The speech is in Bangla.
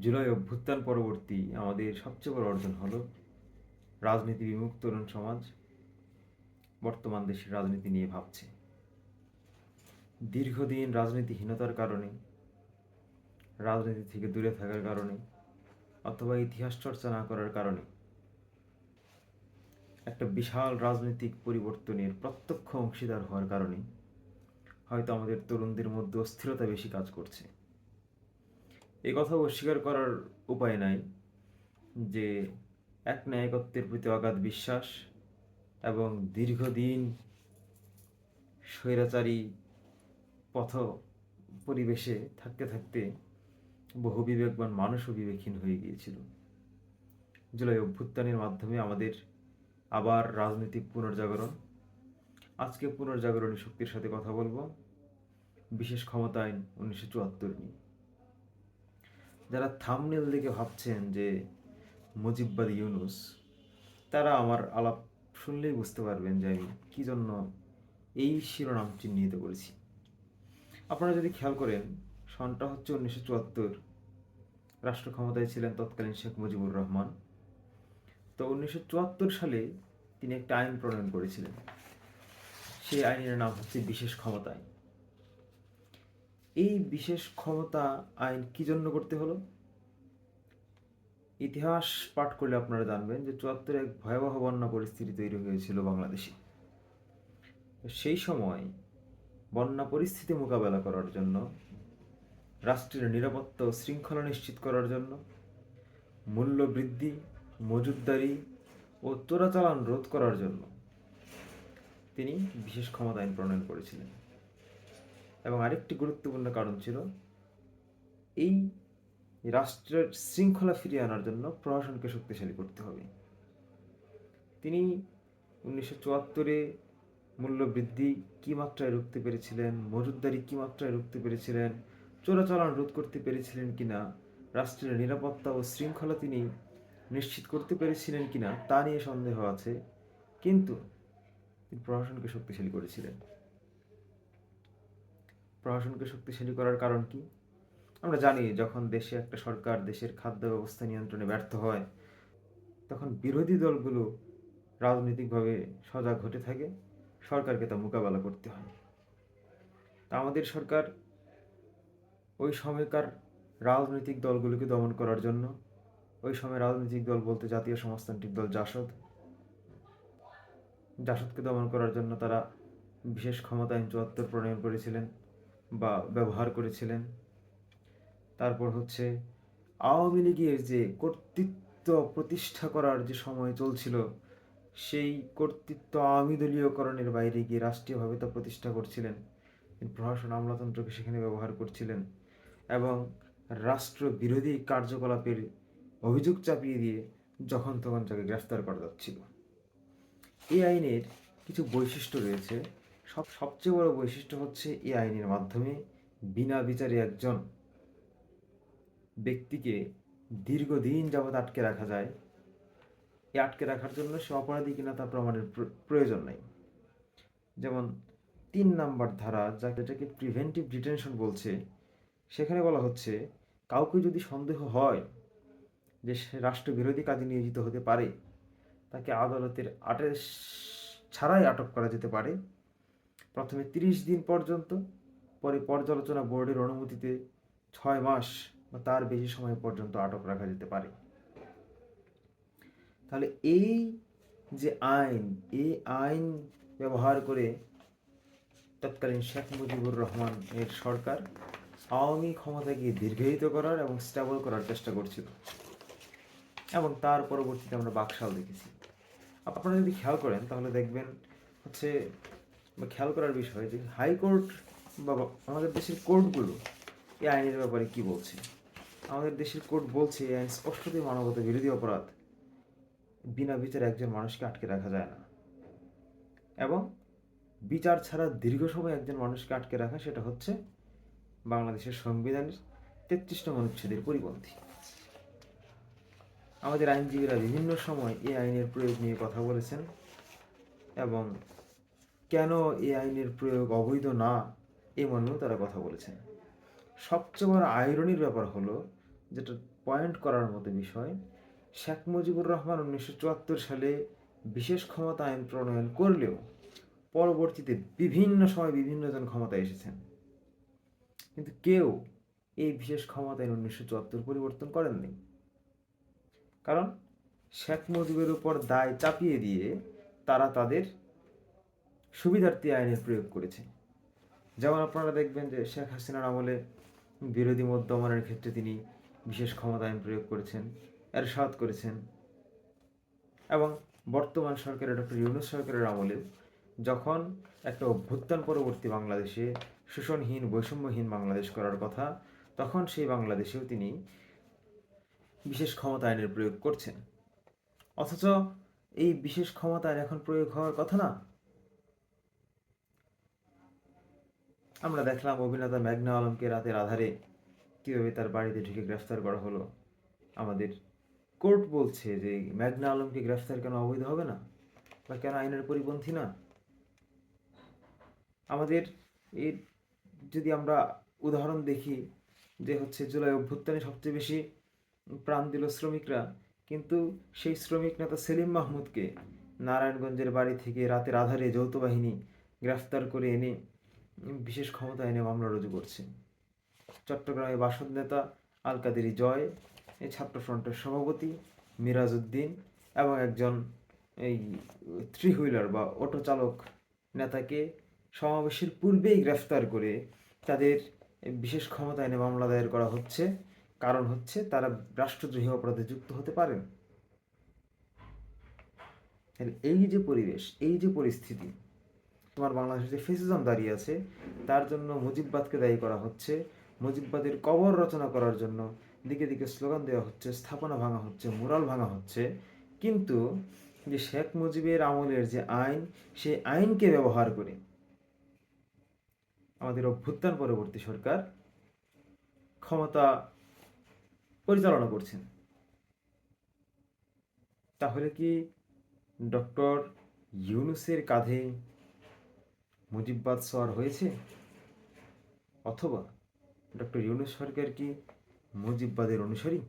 জুলাই অভ্যুত্থান পরবর্তী আমাদের সবচেয়ে বড় অর্জন হলো রাজনীতি বিমুখ তরুণ সমাজ বর্তমান দেশের রাজনীতি নিয়ে ভাবছে। দীর্ঘদিন রাজনীতিহীনতার কারণে, রাজনীতি থেকে দূরে থাকার কারণে অথবা ইতিহাস চর্চা না করার কারণে একটা বিশাল রাজনৈতিক পরিবর্তনের প্রত্যক্ষ অংশীদার হওয়ার কারণে হয়তো আমাদের তরুণদের মধ্যে অস্থিরতা বেশি কাজ করছে। এই কথা অস্বীকার করার উপায় নাই যে এক ন্যায়কত্বের প্রতি অগাধ বিশ্বাস এবং দীর্ঘদিন স্বৈরাচারী পথ পরিবেশে থাকতে থাকতে বহু বিবেকবান মানুষও বিবেকহীন হয়ে গিয়েছিল। জুলাই অভ্যুত্থানের মাধ্যমে আমাদের আবার রাজনৈতিক পুনর্জাগরণ। আজকে পুনর্জাগরণী শক্তির সাথে কথা বলব। বিশেষ ক্ষমতা আইন উনিশশো চুয়াত্তর নিয়ে। যারা থামনেল দেখে ভাবছেন যে মুজিববাদ ইউনুস, তারা আমার আলাপ শুনলেই বুঝতে পারবেন যে আমি কী জন্য এই শিরোনাম চিহ্নিত করেছি। আপনারা যদি খেয়াল করেন, সনটা হচ্ছে উনিশশো চুয়াত্তর রাষ্ট্র ক্ষমতায় ছিলেন তৎকালীন শেখ মুজিবুর রহমান। তো উনিশশো চুয়াত্তর সালে তিনি একটা আইন প্রণয়ন করেছিলেন। সেই আইনের নাম হচ্ছে বিশেষ ক্ষমতা আইন এই বিশেষ ক্ষমতা, আইন কি জন্য করতে হলো? ইতিহাস পাঠ করলে আপনারা জানবেন যে চুয়াত্তরে এক ভয়াবহ বন্যা পরিস্থিতি তৈরি হয়েছিল বাংলাদেশে। সেই সময় বন্যা পরিস্থিতি মোকাবেলা করার জন্য, রাষ্ট্রের নিরাপত্তা ও শৃঙ্খলা নিশ্চিত করার জন্য, মূল্য বৃদ্ধি মজুদদারি ও চোরাচালান রোধ করার জন্য তিনি বিশেষ ক্ষমতা আইন প্রণয়ন করেছিলেন। এবং আরেকটি গুরুত্বপূর্ণ কারণ ছিল এই রাষ্ট্রের শৃঙ্খলা ফিরিয়ে আনার জন্য প্রশাসনকে শক্তিশালী করতে হবে। তিনি উনিশশো চুয়াত্তরে মূল্যবৃদ্ধি কী মাত্রায় রুখতে পেরেছিলেন মজুদদারি কী মাত্রায় রুখতে পেরেছিলেন, চোরাচালান রোধ করতে পেরেছিলেন কিনা, রাষ্ট্রের নিরাপত্তা ও শৃঙ্খলা তিনি নিশ্চিত করতে পেরেছিলেন কিনা তা নিয়ে সন্দেহ আছে, কিন্তু তিনি প্রশাসনকে শক্তিশালী করেছিলেন। প্রশাসনকে শক্তিশালী করার কারণ কি? আমরা জানি যখন দেশে একটা সরকার দেশের খাদ্য ব্যবস্থা নিয়ন্ত্রণে ব্যর্থ হয়, তখন বিরোধী দলগুলো রাজনৈতিকভাবে সজাগ হতে থাকে, সরকারকে তা মোকাবেলা করতে হয়। তা আমাদের সরকার ওই সময়কার রাজনৈতিক দলগুলোকে দমন করার জন্য, ওই সময় রাজনৈতিক দল বলতে জাতীয় সমাজতান্ত্রিক দল জাসদ, জাসদকে দমন করার জন্য তারা বিশেষ ক্ষমতা আইন চুয়াত্তর প্রণয়ন করেছিলেন। বা ব্যবহার করেছিলেন। তারপর হচ্ছে আওয়ামী লীগের যে কর্তৃত্ব প্রতিষ্ঠা করার যে সময় চলছিল, সেই কর্তৃত্ব আওয়ামী দলীয়করণের বাইরে গিয়ে রাষ্ট্রীয়ভাবে তা প্রতিষ্ঠা করছিলেন। প্রশাসন আমলাতন্ত্রকে সেখানে ব্যবহার করছিলেন এবং রাষ্ট্র বিরোধী কার্যকলাপের অভিযোগ চাপিয়ে দিয়ে যখন তখন তাকে গ্রেফতার করা যাচ্ছিল। এই আইনের কিছু বৈশিষ্ট্য রয়েছে সব, সবচেয়ে বড় বৈশিষ্ট্য হচ্ছে এই আইনের মাধ্যমে বিনা বিচারে একজন ব্যক্তিকে দীর্ঘদিন যাবৎ আটকে রাখা যায়। এই আটকে রাখার জন্য সে অপরাধী কিনা তা প্রমাণের প্র- প্রয়োজন নেই। যেমন তিন নাম্বার ধারা যা যেটাকে প্রিভেন্টিভ ডিটেনশন বলছে, সেখানে বলা হচ্ছে কাউকে যদি সন্দেহ হয় যে সে রাষ্ট্রবিরোধী কাজে নিয়োজিত হতে পারে, তাকে আদালতের আদেশ ছাড়াই আটক করা যেতে পারে। প্রথমে তিরিশ দিন পর্যন্ত, পরে পর্যালোচনা বোর্ডের অনুমতিতে ছয় মাস বা তার বেশি সময় পর্যন্ত আটক রাখা যেতে পারে। তাহলে এই যে আইন, এই আইন ব্যবহার করে তৎকালীন শেখ মুজিবুর রহমান এর সরকার আওয়ামী ক্ষমতাকে দীর্ঘায়িত করার এবং স্টেবল করার চেষ্টা করছিল এবং তার পরবর্তীতে আমরা বাকশাল দেখেছি। আপনারা যদি খেয়াল করেন, তাহলে দেখবেন হচ্ছে বা খেয়াল করার বিষয় যে হাইকোর্ট বা আমাদের দেশের কোর্টগুলো এই আইনের ব্যাপারে কি বলছে? আমাদের দেশের কোর্ট বলছে এই আইন স্পষ্টতই মানবতা বিরোধী অপরাধ। বিনা বিচারে একজন মানুষকে আটকে রাখা যায় না। এবং বিচার ছাড়া দীর্ঘ সময় একজন মানুষকে আটকে রাখা সেটা হচ্ছে বাংলাদেশের সংবিধানের তেত্রিশ নং অনুচ্ছেদের পরিপন্থী। আমাদের আইনজীবীরা বিভিন্ন সময় এই আইনের প্রয়োগ নিয়ে কথা বলেছেন এবং কেন এই আইনের প্রয়োগ অবৈধ না? এ মর্মেও তারা কথা বলেছেন। সবচেয়ে বড় আইরনির ব্যাপার হলো, যেটা পয়েন্ট করার মতো বিষয়, শেখ মুজিবুর রহমান উনিশশো চুয়াত্তর সালে বিশেষ ক্ষমতা আইন প্রণয়ন করলেও পরবর্তীতে বিভিন্ন সময় বিভিন্ন জন ক্ষমতায় এসেছেন। কিন্তু কেউ এই বিশেষ ক্ষমতা আইন উনিশশো চুয়াত্তর পরিবর্তন করেননি। কারণ শেখ মুজিবের উপর দায় চাপিয়ে দিয়ে তারা তাদের সুবিধার্থী আইনের প্রয়োগ করেছে। যেমন আপনারা দেখবেন যে শেখ হাসিনার আমলে বিরোধী মত দমনের ক্ষেত্রে তিনি বিশেষ ক্ষমতা আইন প্রয়োগ করেছেন, এরশাদ করেছেন এবং বর্তমান সরকারের ডক্টর ইউনুস সরকারের আমলেও যখন একটা অভ্যুত্থান পরবর্তী বাংলাদেশে শোষণহীন, বৈষম্যহীন বাংলাদেশ করার কথা, তখন সেই বাংলাদেশেও তিনি বিশেষ ক্ষমতা আইনের প্রয়োগ করছেন। অথচ এই বিশেষ ক্ষমতা আইন এখন প্রয়োগ হওয়ার কথা না। আমরা দেখলাম অভিনেতা মেঘনা আলমকে রাতের আধারে কীভাবে তার বাড়িতে ঢুকে গ্রেফতার করা হলো। আমাদের কোর্ট বলছে যে, মেঘনা আলমকে গ্রেফতার কেন অবৈধ হবে না? বা কেন আইনের পরিপন্থী না? আমাদের এর যদি আমরা উদাহরণ দেখি যে, হচ্ছে জুলাই অভ্যুত্থানে সবচেয়ে বেশি প্রাণ দিল শ্রমিকরা, কিন্তু সেই শ্রমিক নেতা সেলিম মাহমুদকে নারায়ণগঞ্জের বাড়ি থেকে রাতের আধারে যৌথ বাহিনী গ্রেফতার করে এনে বিশেষ ক্ষমতা এনে মামলা রুজু করছে। চট্টগ্রামে বাসদ নেতা আল জয়, এই ছাত্র ফ্রন্টের সভাপতি মিরাজ উদ্দিন এবং একজন এই থ্রি হুইলার বা অটো চালক নেতাকে সমাবেশের পূর্বেই গ্রেফতার করে তাদের বিশেষ ক্ষমতা এনে মামলা দায়ের করা হচ্ছে। কারণ হচ্ছে তারা রাষ্ট্রদ্রোহী অপরাধে যুক্ত হতে পারেন। এই যে পরিবেশ, এই যে পরিস্থিতি তোমার বাংলাদেশে যে ফেসিজম দাঁড়িয়ে আছে, তার জন্য মুজিববাদকে দায়ী করা হচ্ছে। মুজিববাদের কবর রচনা করার জন্য দিকে দিকে স্লোগান দেওয়া হচ্ছে, স্থাপনা ভাঙা হচ্ছে, মুরাল ভাঙা হচ্ছে। কিন্তু যে শেখ মুজিবের আমলের যে আইন, সেই আইনকে ব্যবহার করে আমাদের অভ্যুত্থান পরবর্তী সরকার ক্ষমতা পরিচালনা করছেন। তাহলে কি ডক্টর ইউনুসের কাঁধে মুজিববাদ সর হয়েছে? অথবা ডক্টর ইউনুস সরকার কি মুজিববাদের অনুসারী?